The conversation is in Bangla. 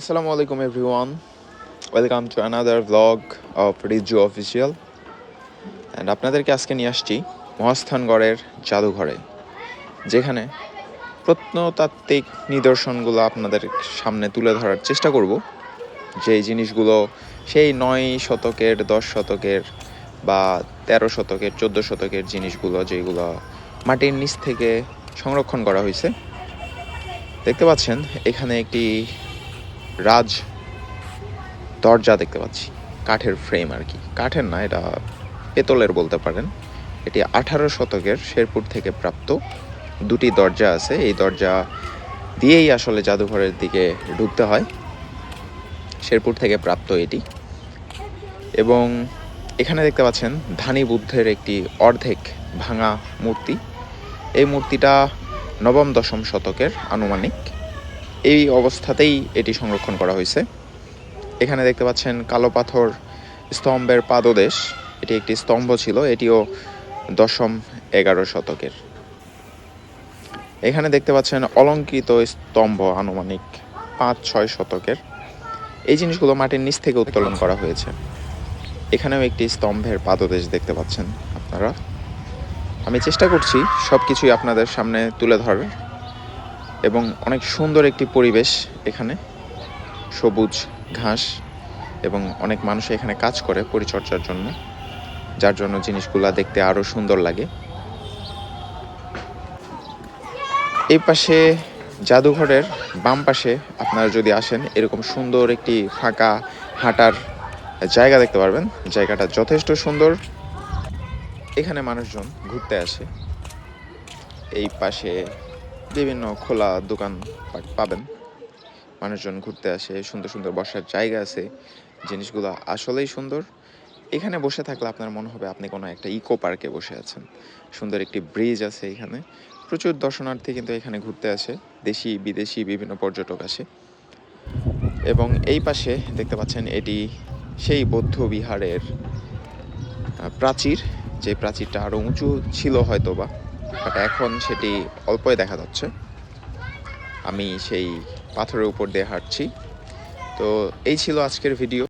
Assalamu alaikum, everyone. Welcome to another vlog of Riju Official. And আপনাদেরকে আজকে নিয়ে আসছি মহাস্থানগড়ের জাদুঘরে, যেখানে প্রত্নতাত্ত্বিক নিদর্শনগুলো আপনাদের সামনে তুলে ধরার চেষ্টা করব যেই জিনিসগুলো সেই নয় শতকের, দশ শতকের বা তেরো শতকের, চোদ্দ শতকের জিনিসগুলো যেগুলো মাটির নিচ থেকে সংরক্ষণ করা হয়েছে দেখতে পাচ্ছেন, এখানে একটি রাজ দরজা দেখতে পাচ্ছি। কাঠের ফ্রেম আর কি। কাঠের না, এটা পেতলের বলতে পারেন। এটি আঠারো শতকের শেরপুর থেকে প্রাপ্ত। দুটি দরজা আছে। এই দরজা দিয়েই আসলে জাদুঘরের দিকে ঢুকতে হয়। শেরপুর থেকে প্রাপ্ত এটি। এবং এখানে দেখতে পাচ্ছেন ধানী বুদ্ধের একটি অর্ধেক ভাঙা মূর্তি। এই মূর্তিটা নবম দশম শতকের আনুমানিক। এই অবস্থাতেই এটি সংরক্ষণ করা হয়েছে। এখানে দেখতে পাচ্ছেন কালো পাথর, স্তম্ভের পাদদেশ। এটি একটি স্তম্ভ ছিল, এটিও দশম এগারো শতকের। এখানে দেখতে পাচ্ছেন অলঙ্কৃত স্তম্ভ আনুমানিক পাঁচ, ছয় শতকের। এই জিনিসগুলো মাটির নিচ থেকে উত্তোলন করা হয়েছে। এখানেও একটি স্তম্ভের পাদদেশ দেখতে পাচ্ছেন আপনারা। আমি চেষ্টা করছি সব কিছুই আপনাদের সামনে তুলে ধরার। এবং অনেক সুন্দর একটি পরিবেশ এখানে। সবুজ ঘাস এবং অনেক মানুষ এখানে কাজ করে পরিচর্যার জন্য, যার জন্য জিনিসগুলা দেখতে আরও সুন্দর লাগে। এই পাশে জাদুঘরের বাম পাশে আপনারা যদি আসেন, এরকম সুন্দর একটি ফাঁকা হাঁটার জায়গা দেখতে পারবেন। জায়গাটা যথেষ্ট সুন্দর। এখানে মানুষজন ঘুরতে আসে। এই পাশে বিভিন্ন খোলা দোকান পাবেন। মানুষজন ঘুরতে আসে, সুন্দর সুন্দর বসার জায়গা আছে, জিনিসগুলো আসলেই সুন্দর। এখানে বসে থাকলে আপনার মনে হবে আপনি কোনো একটা ইকো পার্কে বসে আছেন। সুন্দর একটি ব্রিজ আছে এখানে। প্রচুর দর্শনার্থী কিন্তু এখানে ঘুরতে আসে, দেশি, বিদেশি বিভিন্ন পর্যটক আসে। এবং এই পাশে দেখতে পাচ্ছেন এটি সেই বৌদ্ধ বিহারের প্রাচীর। যে প্রাচীরটা আরও উঁচু ছিল হয়তো বা বাট এখন সেটি অল্পই দেখা যাচ্ছে। আমি সেই পাথরের উপর দিয়ে হাঁটছি। তো এই ছিল আজকের ভিডিও